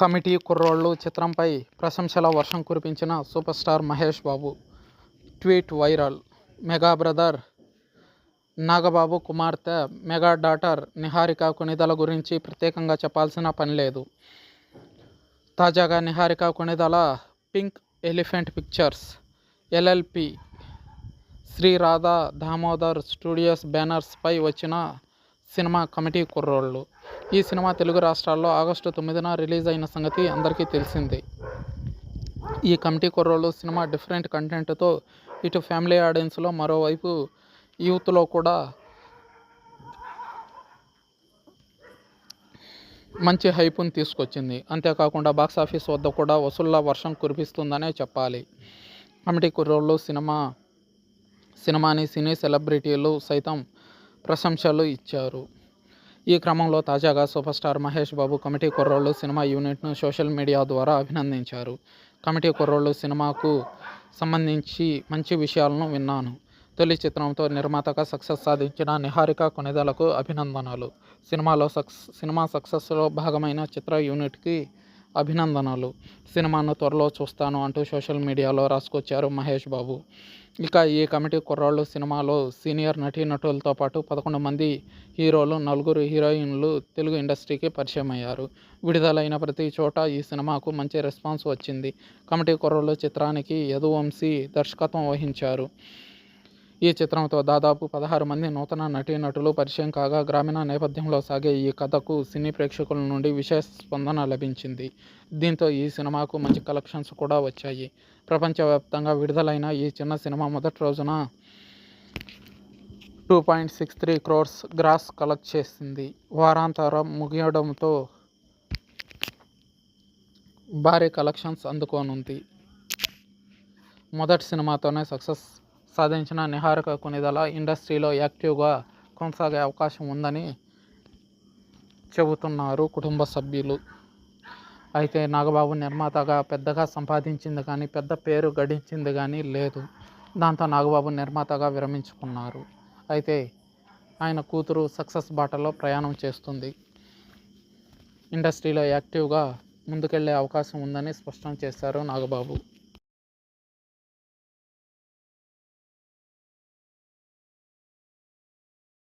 Committee కుర్రోళ్ళు చిత్రంపై ప్రశంసల వర్షం కురిపించిన super star Mahesh Babu. Tweet viral. Mega brother Nagababu కుమార్తె మెగా డాటర్ నిహారిక కొనిదల గురించి ప్రత్యేకంగా చెప్పాల్సిన పని లేదు. తాజాగా Niharika Konidela pink elephant pictures LLP Sri Radha Damodar studios బ్యానర్స్పై వచ్చిన సినిమా కమిటీ కుర్రోళ్ళు. ఈ సినిమా తెలుగు రాష్ట్రాల్లో ఆగస్టు తొమ్మిదిన రిలీజ్ అయిన సంగతి అందరికీ తెలిసిందే. ఈ కమిటీ కుర్రోళ్ళు సినిమా డిఫరెంట్ కంటెంట్తో ఇటు ఫ్యామిలీ ఆడియన్స్లో మరోవైపు యూత్లో కూడా మంచి హైపుని తీసుకొచ్చింది. అంతేకాకుండా బాక్సాఫీస్ వద్ద కూడా వసూళ్ళ వర్షం కురిపిస్తుందనే చెప్పాలి. కమిటీ కుర్రోళ్ళు సినిమా సినిమాని సినీ సెలబ్రిటీలు సైతం ప్రశంసలు ఇచ్చారు. ఈ క్రమంలో తాజాగా super star Mahesh Babu committee Kurrollu cinema యూనిట్ను సోషల్ మీడియా ద్వారా అభినందించారు. కమిటీ కుర్రోళ్ళు సినిమాకు సంబంధించి మంచి విషయాలను విన్నాను. తొలి చిత్రంతో నిర్మాతగా సక్సెస్ సాధించిన నిహారిక కొనిదలకు అభినందనలు. సినిమాలో సక్స్ సినిమా సక్సెస్లో భాగమైన చిత్ర యూనిట్కి అభినందనలు. సినిమాను త్వరలో చూస్తాను అంటూ సోషల్ మీడియాలో రాసుకొచ్చారు మహేష్ బాబు. ఇక ఈ కమిటీ కుర్రాళ్ళు సినిమాలో సీనియర్ నటీనటులతో పాటు పదకొండు మంది హీరోలు నలుగురు హీరోయిన్లు తెలుగు ఇండస్ట్రీకి పరిచయం అయ్యారు విడుదలైన ప్రతి చోట ఈ సినిమాకు మంచి రెస్పాన్స్ వచ్చింది. కమిటీ కుర్రాళ్ళు చిత్రానికి యదువంశీ దర్శకత్వం వహించారు. ఈ చిత్రంతో దాదాపు పదహారు మంది నూతన నటీనటులు పరిచయం కాగా గ్రామీణ నేపథ్యంలో సాగే ఈ కథకు సినీ ప్రేక్షకుల నుండి విశేష స్పందన లభించింది. దీంతో ఈ సినిమాకు మంచి కలెక్షన్స్ కూడా వచ్చాయి. ప్రపంచవ్యాప్తంగా విడుదలైన ఈ చిన్న సినిమా మొదటి రోజున two point six three crores gross collect చేసింది. వారాంతరం ముగియడంతో భారీ కలెక్షన్స్ అందుకోనుంది. మొదటి సినిమాతోనే సక్సెస్ సాధించిన నిహారిక కొనిదల ఇండస్ట్రీలో యాక్టివ్గా కొనసాగే అవకాశం ఉందని చెబుతున్నారు కుటుంబ సభ్యులు. అయితే నాగబాబు నిర్మాతగా పెద్దగా సంపాదించింది కానీ పెద్ద పేరు గడించింది కానీ లేదు. దాంతో నాగబాబు నిర్మాతగా విరమించుకున్నారు. అయితే ఆయన కూతురు సక్సెస్ బాటలో ప్రయాణం చేస్తుంది. ఇండస్ట్రీలో యాక్టివ్గా ముందుకెళ్ళే అవకాశం ఉందని స్పష్టం చేశారు నాగబాబు.